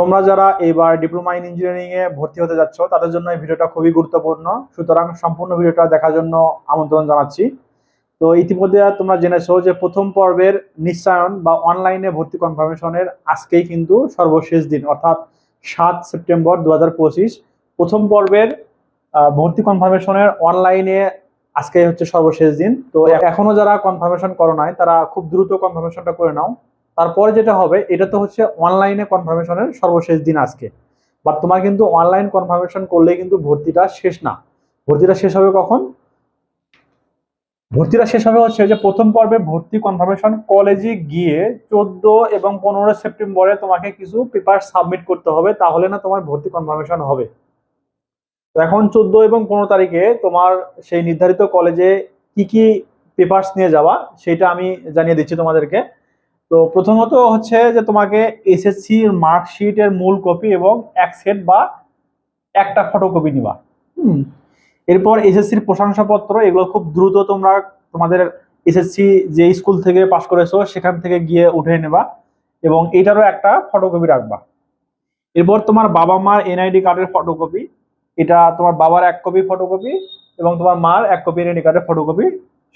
তোমরা যারা এবার ডিপ্লোমা ইন ইঞ্জিনিয়ারিং এ ভর্তি হতে যাচ্ছ, তাদের জন্য এই ভিডিওটা খুবই গুরুত্বপূর্ণ। সুতরাং সম্পূর্ণ ভিডিওটা দেখার জন্য আমন্ত্রণ জানাচ্ছি। তো ইতিমধ্যে তোমরা জেনেছো যে প্রথম পর্বের নিশ্চয়ন বা অনলাইনে ভর্তি কনফার্মেশনের আজকেই কিন্তু সর্বশেষ দিন, অর্থাৎ সাত সেপ্টেম্বর দু হাজার পঁচিশ। প্রথম পর্বের ভর্তি কনফার্মেশনের অনলাইনে আজকে হচ্ছে সর্বশেষ দিন। তো এখনও যারা কনফার্মেশন করো নাই, তারা খুব দ্রুত কনফার্মেশনটা করে নাও। তারপরে যেটা হবে, এটা তো হচ্ছে অনলাইনে কনফার্মেশনের সর্বশেষ দিন আজকে। বাট তোমার কিন্তু অনলাইন কনফার্মেশন করলে কিন্তু ভর্তিটা শেষ না। ভর্তিটা শেষ হবে কখন? ভর্তিটা শেষ হবে হচ্ছে যে প্রথম পর্বে ভর্তি কনফার্মেশন কলেজে গিয়ে চোদ্দ এবং পনেরো সেপ্টেম্বরে তোমাকে কিছু পেপার সাবমিট করতে হবে, তাহলে না তোমার ভর্তি কনফার্মেশন হবে। তো এখন চোদ্দ এবং পনেরো তারিখে তোমার সেই নির্ধারিত কলেজে কি কি পেপার্স নিয়ে যাওয়া সেটা আমি জানিয়ে দিচ্ছি তোমাদেরকে। তো প্রথমত হচ্ছে যে তোমাকে এসএসসি মার্কশিটের মূল কপি এবং এক সেট বা একটা ফটোকপি নিবা। হুম। এরপর এসএসসির প্রশংসাপত্র, এগুলো খুব দ্রুত তোমরা তোমাদের এসএসসি যে স্কুল থেকে পাশ করেছ, সেখান থেকে গিয়ে উঠে নেবা এবং এটারও একটা ফটোকপি রাখবা। এরপর তোমার বাবা মার এনআইডি কার্ডের ফটোকপি এটা তোমার বাবার এক কপি ফটোকপি এবং তোমার মার এক কপি এনআইডি কার্ডের ফটোকপি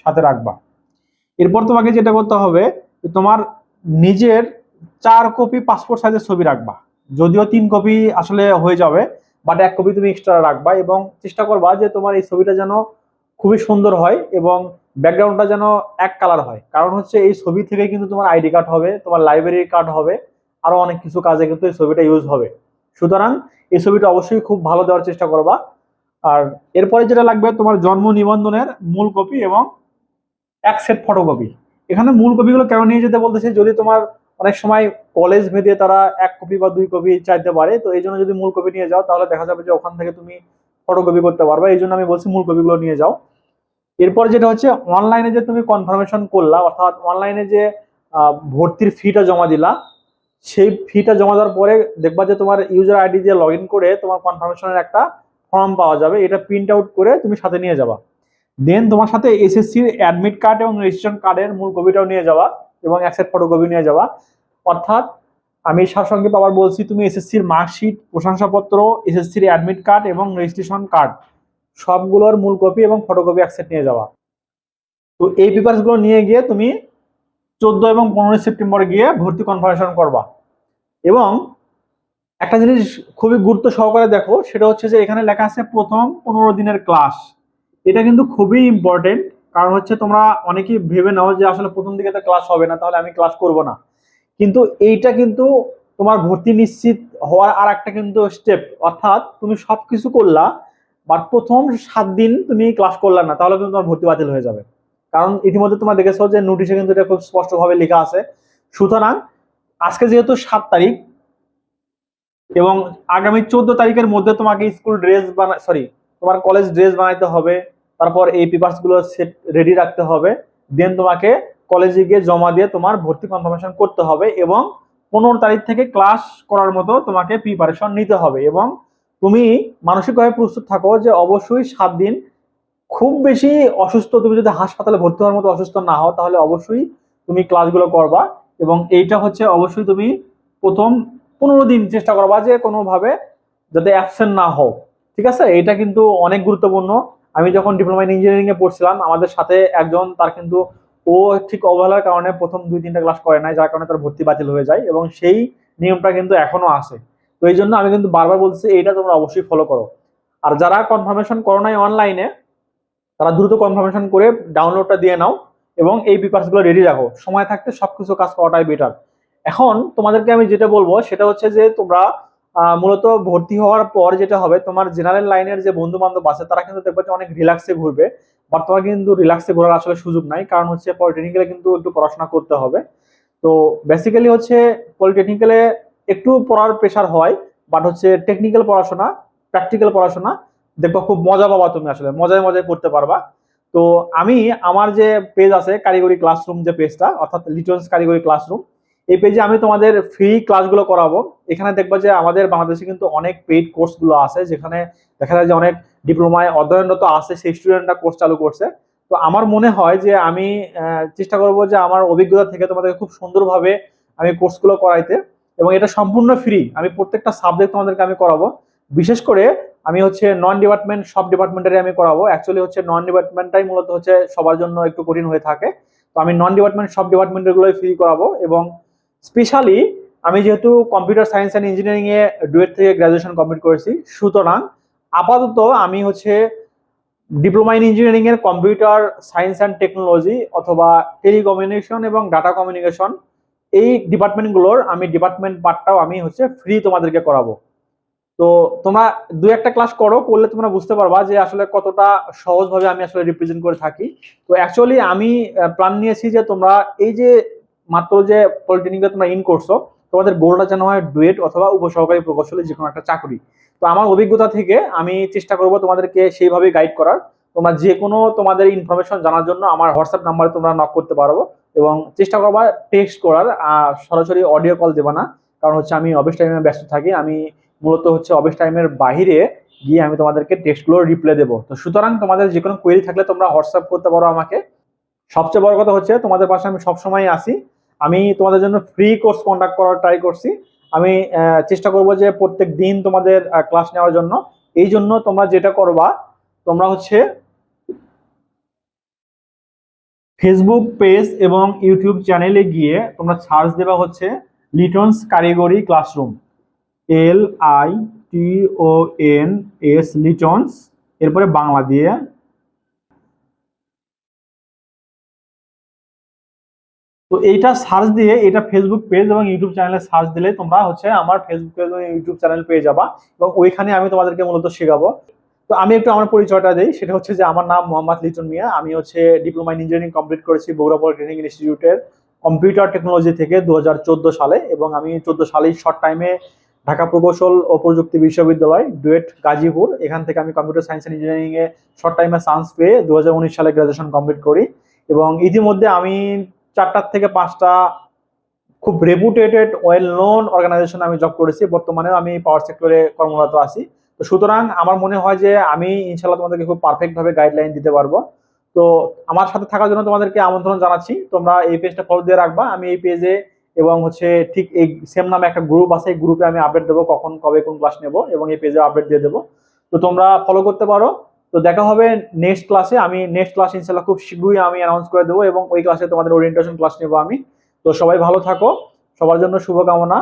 সাথে রাখবা। এরপর তোমাকে যেটা করতে হবে তোমার নিজের চার কপি পাসপোর্ট সাইজের ছবি রাখবা। যদিও তিন কপি আসলে হয়ে যাবে বাট এক কপি তুমি এক্সট্রা রাখবা এবং চেষ্টা করবা যে তোমার এই ছবিটা যেন খুবই সুন্দর হয় এবং ব্যাকগ্রাউন্ডটা যেন এক কালার হয়। কারণ হচ্ছে এই ছবি থেকে কিন্তু তোমার আইডি কার্ড হবে, তোমার লাইব্রেরি কার্ড হবে, আরও অনেক কিছু কাজে কিন্তু এই ছবিটা ইউজ হবে। সুতরাং এই ছবিটা অবশ্যই খুব ভালো দেওয়ার চেষ্টা করবা। আর এরপরে যেটা লাগবে তোমার জন্ম নিবন্ধনের মূল কপি এবং এক সেট ফটোকপি এখানে মূল কপিগুলো কেন নিয়ে যেতে বলতেছে? যদি তোমার অনেক সময় কলেজ ভেদে তারা এক কপি বা দুই কপি চাইতে পারে, তো এই জন্য যদি মূল কপি নিয়ে যাও, তাহলে দেখা যাবে যে ওখান থেকে তুমি ফটোকপি করতে পারবে। এই জন্য আমি বলছি মূল কপিগুলো নিয়ে যাও। এরপর যেটা হচ্ছে অনলাইনে যে তুমি কনফার্মেশন করলা, অর্থাৎ অনলাইনে যে ভর্তির ফিটা জমা দিলা, সেই ফিটা জমা দেওয়ার পরে দেখবা যে তোমার ইউজার আইডি দিয়ে লগ করে তোমার কনফার্মেশনের একটা ফর্ম পাওয়া যাবে। এটা প্রিন্ট আউট করে তুমি সাথে নিয়ে যাবা। দেন তোমার সাথে এসএসসির অ্যাডমিট কার্ড এবং রেজিস্ট্রেশন কার্ডের মূল কপিটাও নিয়ে যাওয়া এবং একসেট ফটোকপি নিয়ে যাওয়া। অর্থাৎ আমি সারসংক্ষেপ আবার বলছি, তুমি এসএসসির মার্কশিট প্রশংসাপত্র এসএসসির অ্যাডমিট কার্ড এবং রেজিস্ট্রেশন কার্ড সবগুলোর মূল কপি এবং ফটোকপি একসেট নিয়ে যাওয়া। তো এই পেপারসগুলো নিয়ে গিয়ে তুমি চোদ্দ এবং পনেরোই সেপ্টেম্বর গিয়ে ভর্তি কনফার্মেশন করবা। এবং একটা জিনিস খুবই গুরুত্ব সহকারে দেখো, সেটা হচ্ছে যে এখানে লেখা আছে প্রথম পনেরো দিনের ক্লাস এটা কিন্তু খুবই ইম্পর্টেন্ট কারণ হচ্ছে তোমরা অনেকেই ভেবে নাও যে আসলে প্রথম দিকে তো ক্লাস হবে না, তাহলে আমি ক্লাস করব না। কিন্তু এইটা কিন্তু তোমার ভর্তি নিশ্চিত হওয়ার আর একটা কিন্তু স্টেপ অর্থাৎ তুমি সব কিছু করলা বাট প্রথম সাত দিন তুমি ক্লাস করলা না, তাহলে কিন্তু তোমার ভর্তি বাতিল হয়ে যাবে। কারণ ইতিমধ্যে তোমরা দেখেছ যে নোটিশে কিন্তু এটা খুব স্পষ্টভাবে লেখা আছে। সুতরাং আজকে যেহেতু সাত তারিখ, এবং আগামী চোদ্দ তারিখের মধ্যে তোমাকে স্কুল ড্রেস বানা সরি তোমার কলেজ ড্রেস বানাইতে হবে তারপর এই পেপারসগুলো সেট রেডি রাখতে হবে। দেন তোমাকে কলেজে গিয়ে জমা দিয়ে তোমার ভর্তি কনফার্মেশন করতে হবে এবং পনেরো তারিখ থেকে ক্লাস করার মতো তোমাকে প্রিপারেশন নিতে হবে এবং তুমি মানসিকভাবে প্রস্তুত থাকো যে অবশ্যই সাত দিন খুব বেশি অসুস্থ, তুমি যদি হাসপাতালে ভর্তি হওয়ার মতো অসুস্থ না হও, তাহলে অবশ্যই তুমি ক্লাসগুলো করবা এবং এইটা হচ্ছে অবশ্যই তুমি প্রথম পনেরো দিন চেষ্টা করবা যে কোনোভাবে যাতে অ্যাবসেন্ট না হও। ঠিক আছে? এটা কিন্তু অনেক গুরুত্বপূর্ণ। আমি যখন ডিপ্লোমা ইন ইঞ্জিনিয়ারিং এ পড়ছিলাম, আমাদের সাথে একজন তার কিন্তু ও ঠিক অবহেলার কারণে প্রথম দুই, তিনটা ক্লাস করে নাই, যার কারণে তার ভর্তি বাতিল হয়ে যায় এবং সেই নিয়মটা কিন্তু এখনও আছে। তো এই জন্য আমি কিন্তু বারবার বলছি এইটা তোমরা অবশ্যই ফলো করো। আর যারা কনফার্মেশন করো নাই অনলাইনে তারা দ্রুত কনফার্মেশন করে ডাউনলোডটা দিয়ে নাও এবং এই পেপারসগুলো রেডি রাখো। সময় থাকতে সবকিছু কাজ করাটাই বেটার এখন তোমাদেরকে আমি যেটা বলব, সেটা হচ্ছে যে তোমরা মূলত ভর্তি হওয়ার পর যেটা হবে, তোমার জেনারেল লাইনের যে বন্ধু বান্ধব আছে, তারা কিন্তু দেখবে যে অনেক রিল্যাক্সে ঘুরবে। বর্তমানে কিন্তু রিল্যাক্সে ঘোরার আসলে সুযোগ নাই, কারণ হচ্ছে পলিটেকনিক্যালে কিন্তু একটু পড়াশোনা করতে হবে। তো বেসিক্যালি হচ্ছে পলিটেকনিক্যালে একটু পড়ার প্রেশার হয় বাট হচ্ছে টেকনিক্যাল পড়াশোনা প্র্যাকটিক্যাল পড়াশোনা, দেখবা খুব মজা পাবা তুমি আসলে, মজায় মজায় পড়তে পারবা। তো আমি, আমার যে পেজ আছে, কারিগরি ক্লাসরুম যে পেজটা অর্থাৎ লিটন্স কারিগরি ক্লাসরুম এই পেজে আমি তোমাদের ফ্রি ক্লাসগুলো করাবো। এখানে দেখবা যে আমাদের বাংলাদেশে কিন্তু অনেক পেইড কোর্সগুলো আছে, যেখানে দেখা যায় যে অনেক ডিপ্লোমায় অধ্যয়নরত আছে, সেই স্টুডেন্টরা কোর্স চালু করছে। তো আমার মনে হয় যে আমি চেষ্টা করব যে আমার অভিজ্ঞতা থেকে তোমাদের খুব সুন্দরভাবে আমি কোর্সগুলো করাইতে এবং এটা সম্পূর্ণ ফ্রি আমি প্রত্যেকটা সাবজেক্ট তোমাদেরকে আমি করাবো। বিশেষ করে আমি হচ্ছে নন ডিপার্টমেন্ট সব ডিপার্টমেন্টের আমি করাবো। অ্যাকচুয়ালি হচ্ছে নন ডিপার্টমেন্টটাই মূলত হচ্ছে সবার জন্য একটু কঠিন হয়ে থাকে। তো আমি নন ডিপার্টমেন্ট সব ডিপার্টমেন্টের গুলোই ফ্রি করাবো এবং স্পেশালি আমি যেহেতু কম্পিউটার সায়েন্স অ্যান্ড ইঞ্জিনিয়ারিং এ ডুয়েট থেকে গ্রাজুয়েশন কমপ্লিট করেছি, সুতরাং আপাতত আমি হচ্ছে ডিপ্লোমা ইন ইঞ্জিনিয়ারিং এর কম্পিউটার সায়েন্স অ্যান্ড টেকনোলজি অথবা টেলিকমিউনিকেশন এবং ডাটা কমিউনিকেশন এই ডিপার্টমেন্টগুলোর আমি ডিপার্টমেন্ট পার্টটাও আমি হচ্ছে ফ্রি তোমাদেরকে করাবো। তো তোমরা দু একটা ক্লাস করো, করলে তোমরা বুঝতে পারবা যে আসলে কতটা সহজভাবে আমি আসলে রিপ্রেজেন্ট করে থাকি। তো অ্যাকচুয়ালি আমি প্ল্যান নিয়েছি যে তোমরা এই যে মাত্র যে পলিটেকনিকে তোমরা ইন করছ, তোমাদের গোলটা যেন হয় ডুয়েট অথবা উপসহকারী প্রকৌশলী যে কোনো একটা চাকরি। তো আমার অভিজ্ঞতা থেকে আমি চেষ্টা করব তোমাদেরকে সেইভাবে গাইড করার। তোমরা যে কোনো তোমাদের ইনফরমেশন জানার জন্য আমার হোয়াটসঅ্যাপ নাম্বারে তোমরা নক করতে পারব এবং চেষ্টা করবা টেক্সট করার সরাসরি অডিও কল দেবা না, কারণ হচ্ছে আমি অফিস টাইমে ব্যস্ত থাকি। আমি মূলত হচ্ছে অফিস টাইমের বাইরে গিয়ে আমি তোমাদেরকে টেক্সটগুলো রিপ্লাই দেবো। তো সুতরাং তোমাদের যে কোনো কোয়েরি থাকলে তোমরা হোয়াটসঅ্যাপ করতে পারো আমাকে। সবচেয়ে বড় কথা হচ্ছে তোমাদের পাশে আমি সবসময় আসি আমি তোমাদের জন্য ফ্রি কোর্স কন্ডাক্ট করার ট্রাই করছি। আমি চেষ্টা করব যে প্রত্যেক দিন তোমাদের ক্লাস নেওয়ার জন্য। এই জন্য তোমরা যেটা করবা, তোমরা হচ্ছে ফেসবুক পেজ এবং ইউটিউব চ্যানেলে গিয়ে তোমরা সার্চ দেবা হচ্ছে লিটনস কারিগরি classroom L I T O N S Liton's এরপরে বাংলা দিয়ে তো এইটা সার্চ দিয়ে এটা ফেসবুক পেজ এবং ইউটিউব চ্যানেলে সার্চ দিলে তোমরা হচ্ছে আমার ফেসবুক পেজ এবং ইউটিউব চ্যানেল পেয়ে যাবা এবং ওইখানে আমি তোমাদেরকে মূলত শেখাবো। তো আমি একটু আমার পরিচয়টা দিই, সেটা হচ্ছে যে আমার নাম মোহাম্মদ লিটন মিয়া। আমি হচ্ছে ডিপ্লোমা ইন ইঞ্জিনিয়ারিং কমপ্লিট করেছি বগুড়া পলিটেকনিক ইনস্টিটিউটের কম্পিউটার টেকনোলজি থেকে দু হাজার চোদ্দ সালে এবং আমি চোদ্দ সালেই শর্ট টাইমে ঢাকা প্রকৌশল ও প্রযুক্তি বিশ্ববিদ্যালয় ডুয়েট গাজীপুর। এখান থেকে আমি কম্পিউটার সায়েন্স অ্যান্ড ইঞ্জিনিয়ারিং এ শর্ট টাইমে চান্স পেয়ে দু হাজার উনিশ সালে গ্রাজুয়েশন কমপ্লিট করি এবং ইতিমধ্যে আমি চারটার থেকে পাঁচটা খুব রেপুটেটেড ওয়েল নোন অর্গানাইজেশন আমি জব করেছি। বর্তমানে আমি পাওয়ার সেক্টরে কর্মরত আছি। তো সুতরাং আমার মনে হয় যে আমি ইনশাল্লাহ তোমাদেরকে খুব পারফেক্টভাবে গাইডলাইন দিতে পারব। তো আমার সাথে থাকার জন্য তোমাদেরকে আমন্ত্রণ জানাচ্ছি। তোমরা এই পেজটা ফলো দিয়ে রাখবা। আমি এই পেজে এবং হচ্ছে ঠিক এই সেম নামে একটা গ্রুপ আছে। এই গ্রুপে আমি আপডেট দেবো কখন, কবে কোন ক্লাস নেব এবং এই পেজে আপডেট দিয়ে দেবো। তো তোমরা ফলো করতে পারো। তো দেখা হবে নেক্সট ক্লাসে আমি নেক্সট ক্লাস ইনশাল্লাহ খুব শীঘ্রই আমি অ্যানাউন্স করে দেবো এবং ওই ক্লাসে তোমাদের ওরিয়েন্টেশন ক্লাস নেব আমি। তো সবাই ভালো থাকো। সবার জন্য শুভকামনা।